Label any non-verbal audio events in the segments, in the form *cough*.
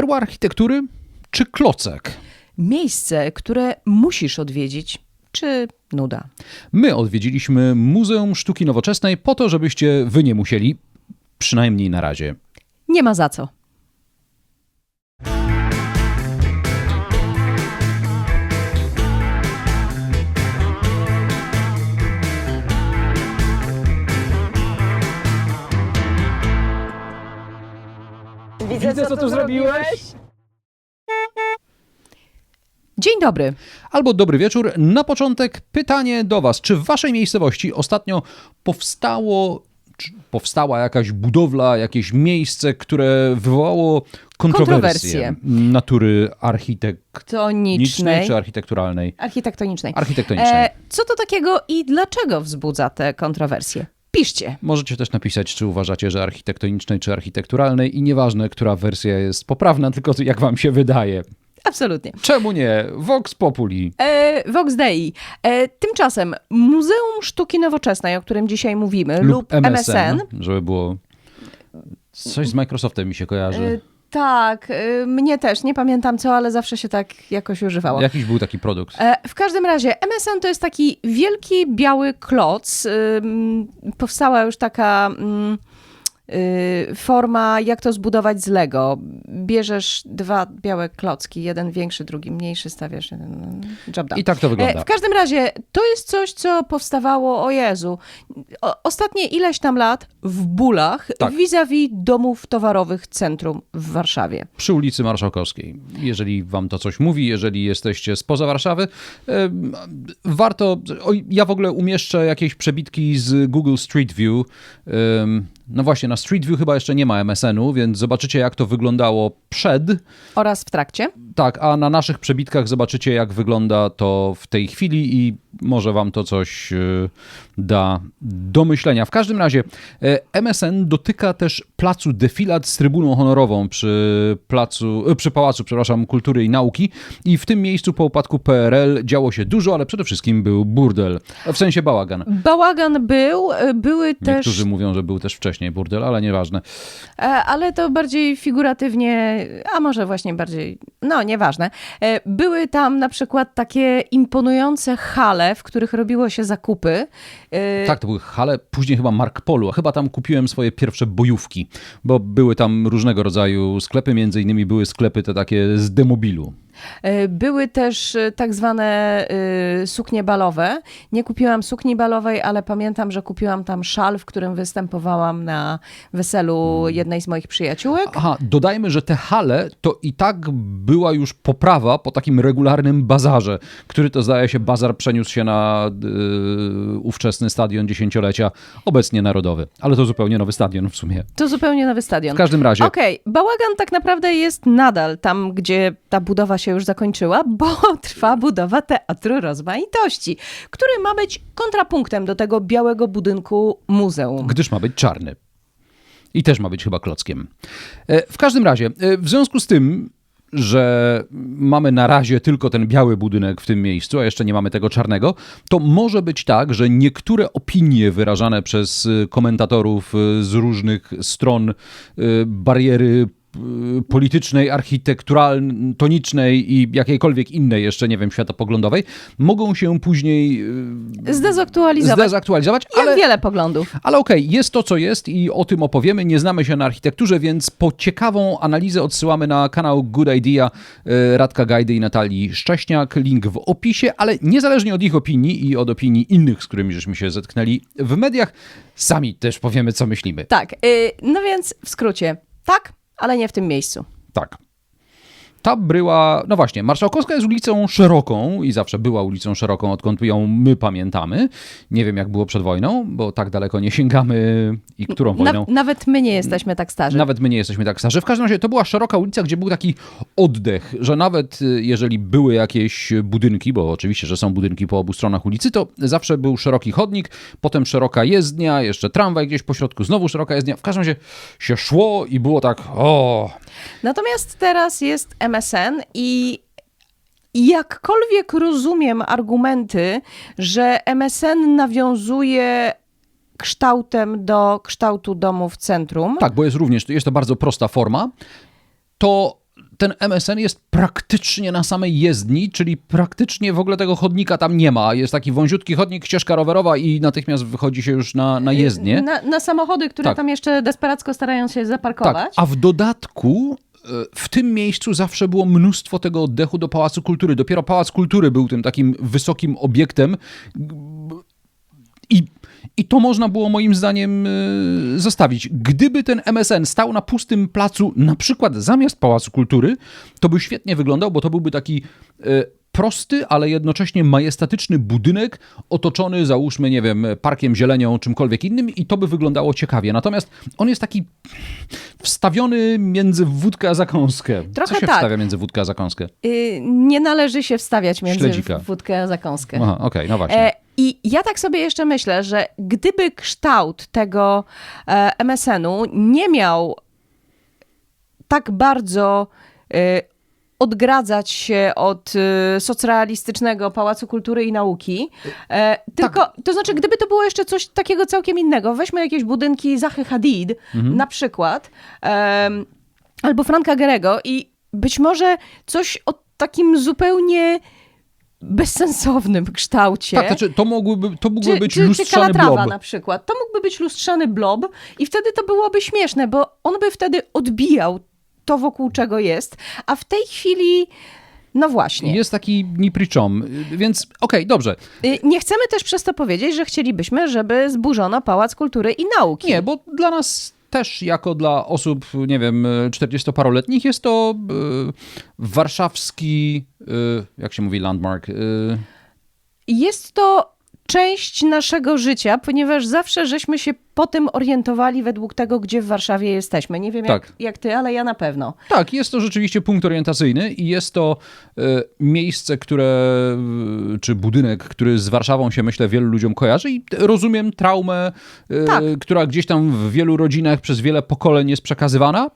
Perła architektury czy klocek? Miejsce, które musisz odwiedzić, czy nuda? My odwiedziliśmy Muzeum Sztuki Nowoczesnej po to, żebyście wy nie musieli, przynajmniej na razie. Nie ma za co. Widzę, co, tu zrobiłeś. Dzień dobry. Albo dobry wieczór. Na początek pytanie do Was. Czy w Waszej miejscowości ostatnio powstało, czy powstała jakaś budowla, jakieś miejsce, które wywołało kontrowersje, Kontrowersje. natury architektonicznej Tonicznej. czy architekturalnej? Architektonicznej. Architektonicznej. E, co to takiego i dlaczego wzbudza te kontrowersje? Możecie też napisać, czy uważacie, że architektonicznej czy architekturalnej i nieważne, która wersja jest poprawna, tylko jak Wam się wydaje. Absolutnie. Czemu nie? Vox Populi. E, Vox Dei. E, tymczasem Muzeum Sztuki Nowoczesnej, o którym dzisiaj mówimy, lub, MSN. Żeby było... Coś z Microsoftem mi się kojarzy. Tak, e, mnie też. Nie pamiętam co, ale zawsze się tak jakoś używało. Jakiś był taki produkt. E, W każdym razie, MSN to jest taki wielki biały kloc. Powstała już taka y, forma, jak to zbudować z Lego. Bierzesz dwa białe klocki, jeden większy, drugi mniejszy, stawiasz jeden. Job done. I tak to wygląda. E, W każdym razie, to jest coś, co powstawało, o Jezu, ostatnie ileś tam lat w bólach Tak. vis-a-vis domów towarowych centrum w Warszawie. Przy ulicy Marszałkowskiej. Jeżeli wam to coś mówi, jeżeli jesteście spoza Warszawy, warto... Ja w ogóle umieszczę jakieś przebitki z Google Street View. No właśnie, na Street View chyba jeszcze nie ma MSN-u, więc zobaczycie, jak to wyglądało przed Oraz w trakcie. Tak, a na naszych przebitkach zobaczycie, jak wygląda to w tej chwili i może wam to coś y, da do myślenia. W każdym razie e, MSN dotyka też placu defilat z trybuną honorową przy placu, e, przy Pałacu, przepraszam, Kultury i Nauki i w tym miejscu po upadku PRL działo się dużo, ale przede wszystkim był burdel, w sensie bałagan. Bałagan był, y, były też... Niektórzy mówią, że był też wcześniej burdel, ale nieważne. E, ale to bardziej figuratywnie, a może właśnie bardziej, no nieważne. E, Były tam na przykład takie imponujące hale, w których robiło się zakupy. E, Tak, to były hale, później chyba Mark Polu, a chyba tam kupiłem swoje pierwsze bojówki, bo były tam różnego rodzaju sklepy, między innymi były sklepy te takie z demobilu. E, Były też e, tak zwane e, suknie balowe. Nie kupiłam sukni balowej, ale pamiętam, że kupiłam tam szal, w którym występowałam na weselu jednej z moich przyjaciółek. Aha, dodajmy, że te hale to i tak była już poprawa po takim regularnym bazarze, który to zdaje się bazar przeniósł się na yy, ówczesny stadion dziesięciolecia, obecnie narodowy, ale to zupełnie nowy stadion w sumie. To zupełnie nowy stadion. W każdym razie, Okej, bałagan tak naprawdę jest nadal tam, gdzie ta budowa się już zakończyła, bo *laughs* trwa budowa Teatru Rozmaitości, który ma być kontrapunktem do tego białego budynku muzeum. gdyż ma być czarny. I też ma być chyba klockiem. E, W każdym razie, e, w związku z tym, że mamy na razie tylko ten biały budynek w tym miejscu, a jeszcze nie mamy tego czarnego, to może być tak, że niektóre opinie wyrażane przez komentatorów e, z różnych stron bariery politycznej, architekturalnej, tonicznej i jakiejkolwiek innej jeszcze, nie wiem, światopoglądowej, mogą się później e, Zdezaktualizować. zdezaktualizować, Jak ale wiele poglądów. ale okej, jest to co jest i o tym opowiemy. Nie znamy się na architekturze, więc po ciekawą analizę odsyłamy na kanał Good Idea e, Radka Gajdy i Natalii Szcześniak. Link w opisie, ale niezależnie od ich opinii i od opinii innych, z którymi żeśmy się zetknęli w mediach, sami też powiemy, co myślimy. Tak, y, no więc w skrócie, tak, ale nie w tym miejscu. Tak. Ta bryła, no właśnie, Marszałkowska jest ulicą szeroką i zawsze była ulicą szeroką, odkąd ją my pamiętamy. Nie wiem, jak było przed wojną, bo tak daleko nie sięgamy i którą wojną. Na, nawet my nie jesteśmy tak starzy. Nawet my nie jesteśmy tak starzy. W każdym razie to była szeroka ulica, gdzie był taki oddech, że nawet y, jeżeli były jakieś budynki, bo oczywiście, że są budynki po obu stronach ulicy, to zawsze był szeroki chodnik, potem szeroka jezdnia, jeszcze tramwaj gdzieś po środku, znowu szeroka jezdnia. W każdym razie się szło i było tak, o, Natomiast teraz jest MSN i jakkolwiek rozumiem argumenty, że MSN nawiązuje kształtem do kształtu domu w centrum. tak, bo jest również, jest to bardzo prosta forma, to ten MSN jest praktycznie na samej jezdni, czyli praktycznie w ogóle tego chodnika tam nie ma. Jest taki wąziutki chodnik, ścieżka rowerowa i natychmiast wychodzi się już na, na jezdnię. Na, na samochody, które Tak. tam jeszcze desperacko starają się zaparkować. Tak, a w dodatku w tym miejscu zawsze było mnóstwo tego oddechu do Pałacu Kultury. Dopiero Pałac Kultury był tym takim wysokim obiektem i, i to można było moim zdaniem e, zostawić. Gdyby ten MSN stał na pustym placu, na przykład zamiast Pałacu Kultury, to by świetnie wyglądał, bo to byłby taki e, prosty, ale jednocześnie majestatyczny budynek otoczony, załóżmy, nie wiem, parkiem, zielenią, czymkolwiek innym i to by wyglądało ciekawie. Natomiast on jest taki wstawiony między wódkę a zakąskę. Trochę Co się tak. wstawia między wódkę a zakąskę? Y, nie należy się wstawiać między Śledzika. wódkę a zakąskę. Aha, okej, no właśnie. E, I ja tak sobie jeszcze myślę, że gdyby kształt tego e, MSN-u nie miał tak bardzo e, odgradzać się od e, socrealistycznego Pałacu Kultury i Nauki, e, tylko, to znaczy, gdyby to było jeszcze coś takiego całkiem innego, weźmy jakieś budynki Zachy Hadid na przykład, em, albo Franka Gerego i być może coś o takim zupełnie bezsensownym kształcie. tak, to, znaczy, to, mogłyby, to mógłby być czy, czy lustrzany Kalatrawa blob. na przykład. To mógłby być lustrzany blob i wtedy to byłoby śmieszne, bo on by wtedy odbijał to, wokół czego jest, a w tej chwili, no właśnie. Jest taki nipriczom, więc okej, dobrze. Y, Nie chcemy też przez to powiedzieć, że chcielibyśmy, żeby zburzono Pałac Kultury i Nauki. Nie, bo dla nas też jako dla osób, nie wiem, 40-paroletnich jest to e, warszawski, e, jak się mówi, landmark. E, Jest to część naszego życia, ponieważ zawsze żeśmy się po tym orientowali według tego, gdzie w Warszawie jesteśmy. Nie wiem jak, Tak. jak ty, ale ja na pewno. Tak, jest to rzeczywiście punkt orientacyjny i jest to e, miejsce, które, e, czy budynek, który z Warszawą się, myślę, wielu ludziom kojarzy i rozumiem traumę, e, Tak. która gdzieś tam w wielu rodzinach przez wiele pokoleń jest przekazywana.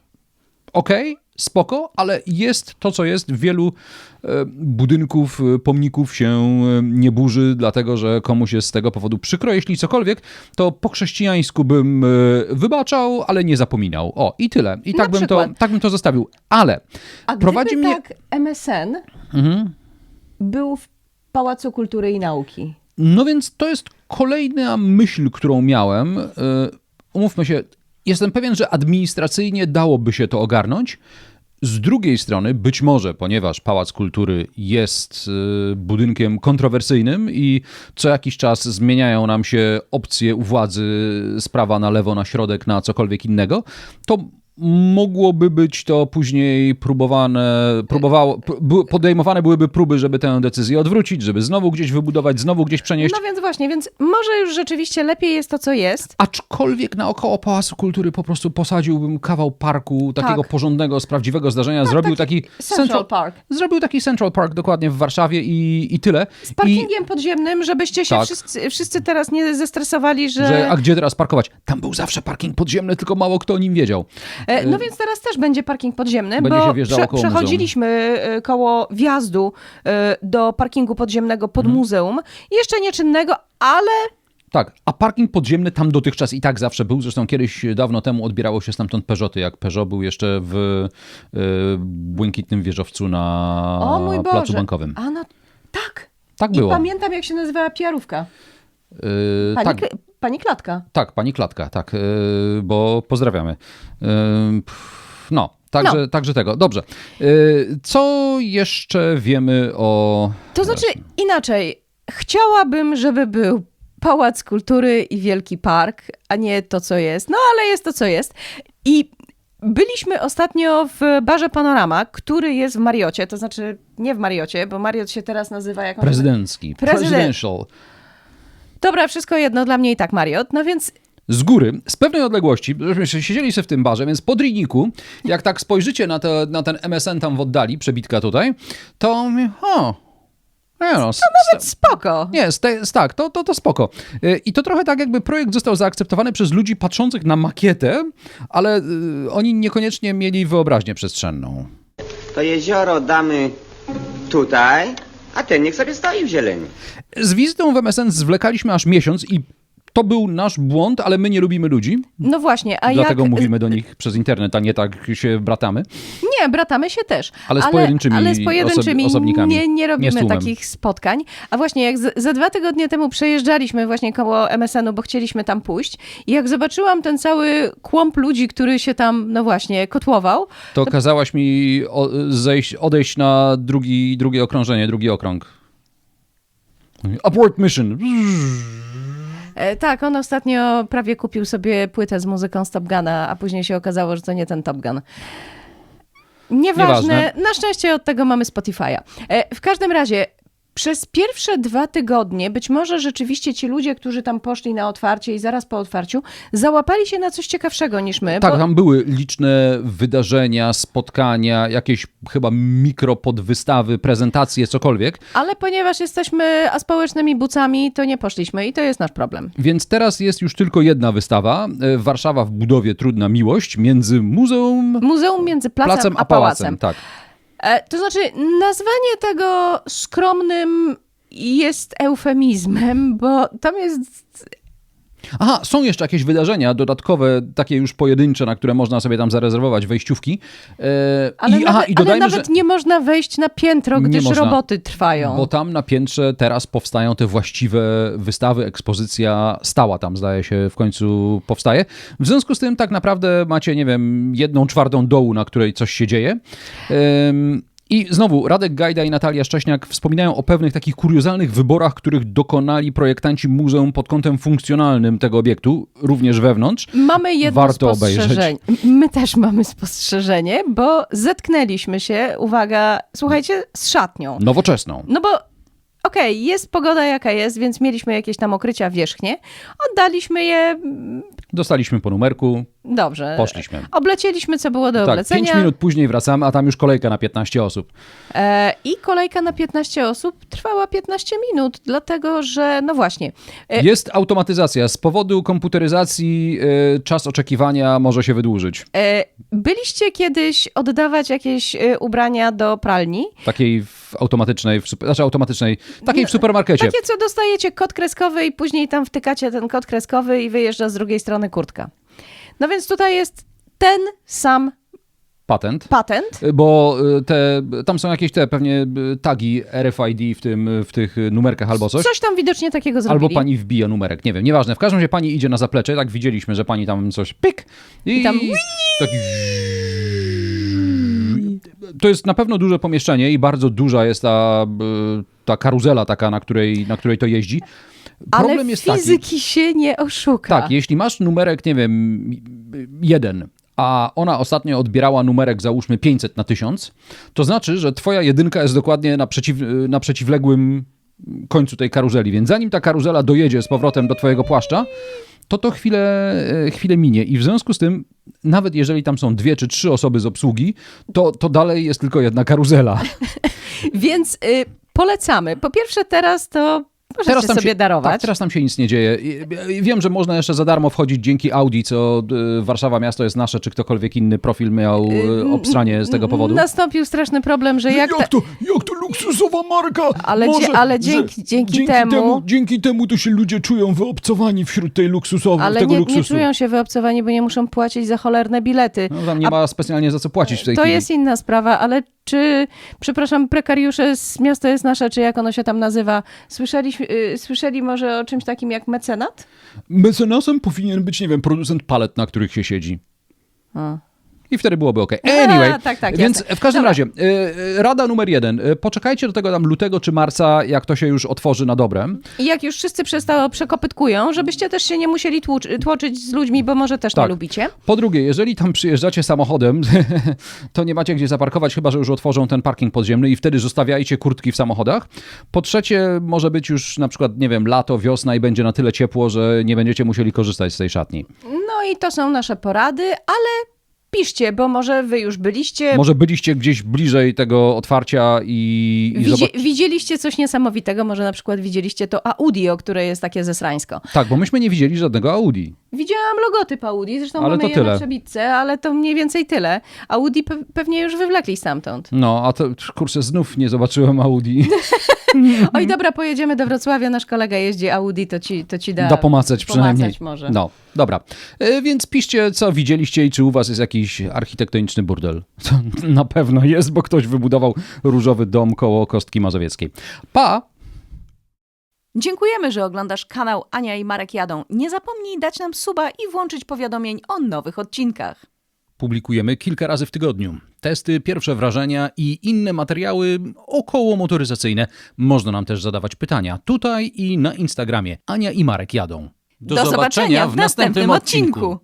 Okej, spoko, ale jest to, co jest. Wielu e, budynków, e, pomników się e, nie burzy, dlatego że komuś jest z tego powodu przykro. Jeśli cokolwiek, to po chrześcijańsku bym wybaczał, ale nie zapominał. O, i tyle. I Na tak bym, to, tak bym to zostawił. Ale A prowadzi mnie... tak MSN był w Pałacu Kultury i Nauki. No więc to jest kolejna myśl, którą miałem. Umówmy się, jestem pewien, że administracyjnie dałoby się to ogarnąć. Z drugiej strony, być może, ponieważ Pałac Kultury jest e, budynkiem kontrowersyjnym i co jakiś czas zmieniają nam się opcje u władzy z prawa na lewo, na środek, na cokolwiek innego, to mogłoby być to później próbowane, próbowało, podejmowane byłyby próby, żeby tę decyzję odwrócić, żeby znowu gdzieś wybudować, znowu gdzieś przenieść. No więc właśnie, więc może już rzeczywiście lepiej jest to, co jest. Aczkolwiek naokoło Pałacu Kultury po prostu posadziłbym kawał parku takiego Tak. porządnego, z prawdziwego zdarzenia. zrobił taki, Central Park. Zrobił taki Central Park dokładnie w Warszawie i, i tyle. Z parkingiem podziemnym, żebyście się Tak. wszyscy, wszyscy teraz nie zestresowali, że... I, że, a gdzie teraz parkować? Tam był zawsze parking podziemny, tylko mało kto o nim wiedział. E, No więc teraz też będzie parking podziemny, Będzie bo wjeżdżało koło muzeum. przechodziliśmy e, koło wjazdu e, do parkingu podziemnego pod Mhm. muzeum. Jeszcze nieczynnego, ale Tak, a parking podziemny tam dotychczas i tak zawsze był. Zresztą kiedyś dawno temu odbierało się stamtąd Peugeoty, jak Peugeot był jeszcze w y, błękitnym wieżowcu na o mój Boże. placu bankowym. A no tak. Tak I było. pamiętam, jak się nazywała piarówka. Y, Pani, tak, pani Klatka. Tak, pani Klatka, tak, yy, bo pozdrawiamy. Pff, No, także, No. także tego. Dobrze. Yy, Co jeszcze wiemy o. To znaczy inaczej. Chciałabym, żeby był Pałac Kultury i Wielki Park, a nie to, co jest. No ale jest to, co jest. I byliśmy ostatnio w barze Panorama, który jest w Mariocie, to znaczy nie w Mariocie, bo Mariot się teraz nazywa jak on- Prezydencki. Prezydent- Presidential. Dobra, wszystko jedno, dla mnie i tak Mariot. No więc Z góry, z pewnej odległości, żeśmy siedzieli sobie w tym barze, więc po driniku, jak tak spojrzycie na, te, na ten MSN tam w oddali, przebitka tutaj, to mówię, o, nie no, s- s- spoko. Nie, sta- s- tak, to, to, to spoko. Y, I to trochę tak, jakby projekt został zaakceptowany przez ludzi patrzących na makietę, ale y, oni niekoniecznie mieli wyobraźnię przestrzenną. To jezioro damy tutaj, a ten niech sobie stoi w zieleni. Z wizytą w MSN zwlekaliśmy aż miesiąc i to był nasz błąd, ale my nie lubimy ludzi, No właśnie, a dlatego jak... mówimy do nich przez internet, a nie tak się bratamy. Nie, bratamy się też. Ale z pojedynczymi ale z pojedynczymi osob- osobnikami, Nie, nie nie robimy tłumem. takich spotkań. A właśnie jak z, za dwa tygodnie temu przejeżdżaliśmy właśnie koło MSN-u, bo chcieliśmy tam pójść i jak zobaczyłam ten cały kłąb ludzi, który się tam, no właśnie, kotłował, To kazałaś mi o, zejść, odejść na drugi, drugie okrążenie, drugi okrąg. Upward mission. E, tak, on ostatnio prawie kupił sobie płytę z muzyką z Top Guna, a później się okazało, że to nie ten Top Gun. Nieważne, Nieważne. na szczęście od tego mamy Spotify'a. E, w każdym razie, przez pierwsze dwa tygodnie, być może rzeczywiście ci ludzie, którzy tam poszli na otwarcie i zaraz po otwarciu, załapali się na coś ciekawszego niż my. Tak, bo... tam były liczne wydarzenia, spotkania, jakieś chyba mikropodwystawy, prezentacje, cokolwiek. Ale ponieważ jesteśmy aspołecznymi bucami, to nie poszliśmy i to jest nasz problem. Więc teraz jest już tylko jedna wystawa. E, Warszawa w budowie Trudna Miłość między muzeum, Muzeum między placem, placem a pałacem. Tak. E, to znaczy, nazwanie tego skromnym jest eufemizmem, bo tam jest. Aha, są jeszcze jakieś wydarzenia dodatkowe, takie już pojedyncze, na które można sobie tam zarezerwować wejściówki. E, Ale, I, nawet, aha, i ale dodajmy, nawet że... nie można wejść na piętro, gdyż można. roboty trwają. Bo tam na piętrze teraz powstają te właściwe wystawy, ekspozycja stała tam zdaje się w końcu powstaje. W związku z tym tak naprawdę macie, nie wiem, jedną czwartą dołu, na której coś się dzieje. Ym, I znowu Radek Gajda i Natalia Szcześniak wspominają o pewnych takich kuriozalnych wyborach, których dokonali projektanci muzeum pod kątem funkcjonalnym tego obiektu, również wewnątrz. Mamy jedno Warto obejrzeć. spostrzeżenie. My też mamy spostrzeżenie, bo zetknęliśmy się, uwaga, słuchajcie, z szatnią. Nowoczesną. No bo okej, jest pogoda jaka jest, więc mieliśmy jakieś tam okrycia wierzchnie. Oddaliśmy je Dostaliśmy po numerku, dobrze. poszliśmy. Oblecieliśmy, co było do Tak, oblecenia. 5 minut później wracamy, a tam już kolejka na 15 osób. E, I kolejka na 15 osób trwała 15 minut, dlatego że, no właśnie, e, Jest automatyzacja. Z powodu komputeryzacji y, czas oczekiwania może się wydłużyć. e, byliście kiedyś oddawać jakieś e, ubrania do pralni? Takiej w automatycznej, w, znaczy automatycznej, takiej w supermarkecie. Takie, co dostajecie kod kreskowy i później tam wtykacie ten kod kreskowy i wyjeżdża z drugiej strony kurtka. No więc tutaj jest ten sam Patent. patent. Y, Bo y, te, tam są jakieś te pewnie y, tagi RFID w, tym, w tych numerkach albo coś. Coś tam widocznie takiego zrobili. Albo pani wbija numerek, nie wiem, nieważne. W każdym razie pani idzie na zaplecze, tak widzieliśmy, że pani tam coś pyk i, I tam taki... To jest na pewno duże pomieszczenie i bardzo duża jest ta, ta karuzela taka, na której, na której to jeździ. Problem Ale jest taki, fizyki się nie oszuka. tak, jeśli masz numerek, nie wiem, jeden, a ona ostatnio odbierała numerek, załóżmy 500 na 1000, to znaczy, że twoja jedynka jest dokładnie na, przeciw, na przeciwległym końcu tej karuzeli, więc zanim ta karuzela dojedzie z powrotem do twojego płaszcza, to to chwilę, e, chwilę minie i w związku z tym, nawet jeżeli tam są dwie czy trzy osoby z obsługi, to, to dalej jest tylko jedna karuzela. *laughs* Więc y, polecamy. Po pierwsze teraz to możecie tam sobie się, darować. Tak, teraz tam się nic nie dzieje. Wiem, że można jeszcze za darmo wchodzić dzięki Audi, co Warszawa Miasto jest nasze, czy ktokolwiek inny profil miał y, obstranie z tego powodu. Nastąpił straszny problem, że jak... ta- to, jak to luksusowa marka? Ale dzie- ale dzięki- dzięki temu- Dzięki temu to się ludzie czują wyobcowani wśród tej luksusowej, Ale tego nie, luksusu. nie czują się wyobcowani, bo nie muszą płacić za cholerne bilety. No, tam nie ma specjalnie za co płacić w tej To chwili. jest inna sprawa, ale czy, przepraszam, prekariusze z Miasto jest nasze, czy jak ono się tam nazywa, słyszeli, y, słyszeli może o czymś takim jak mecenat? Mecenasem powinien być, nie wiem, producent palet, na których się siedzi. A. I wtedy byłoby ok. Anyway, A, tak, tak, więc jasne. w każdym Dobra. razie, y, y, rada numer jeden. Y, Poczekajcie do tego tam lutego czy marca, jak to się już otworzy na dobre. I jak już wszyscy przestało przekopytkują, żebyście też się nie musieli tłucz, tłoczyć z ludźmi, bo może też Tak. nie lubicie. Po drugie, jeżeli tam przyjeżdżacie samochodem, *laughs* to nie macie gdzie zaparkować, chyba że już otworzą ten parking podziemny i wtedy zostawiajcie kurtki w samochodach. Po trzecie, może być już na przykład, nie wiem, lato, wiosna i będzie na tyle ciepło, że nie będziecie musieli korzystać z tej szatni. No i to są nasze porady, ale piszcie, bo może wy już byliście, Może byliście gdzieś bliżej tego otwarcia i, i Widzi, widzieliście coś niesamowitego, może na przykład widzieliście to Audio, które jest takie zesrańsko. Tak, bo myśmy nie widzieli żadnego Audi. Widziałam logotyp Audi, zresztą Ale mamy to je tyle. na przebitce, ale to mniej więcej tyle. Audi pe- pewnie już wywlekli stamtąd. No, a to kurczę, znów nie zobaczyłem Audi. *laughs* Oj, dobra, pojedziemy do Wrocławia, nasz kolega jeździ Audi, to ci, to ci da... Da pomacać przynajmniej. pomacać może. No, dobra. E, Więc piszcie, co widzieliście i czy u was jest jakiś architektoniczny burdel. *laughs* To na pewno jest, bo ktoś wybudował różowy dom koło Kostki Mazowieckiej. Pa! Dziękujemy, że oglądasz kanał Ania i Marek Jadą. Nie zapomnij dać nam suba i włączyć powiadomień o nowych odcinkach. Publikujemy kilka razy w tygodniu. Testy, pierwsze wrażenia i inne materiały około motoryzacyjne. Można nam też zadawać pytania tutaj i na Instagramie. Ania i Marek jadą. Do, zobaczenia w następnym odcinku.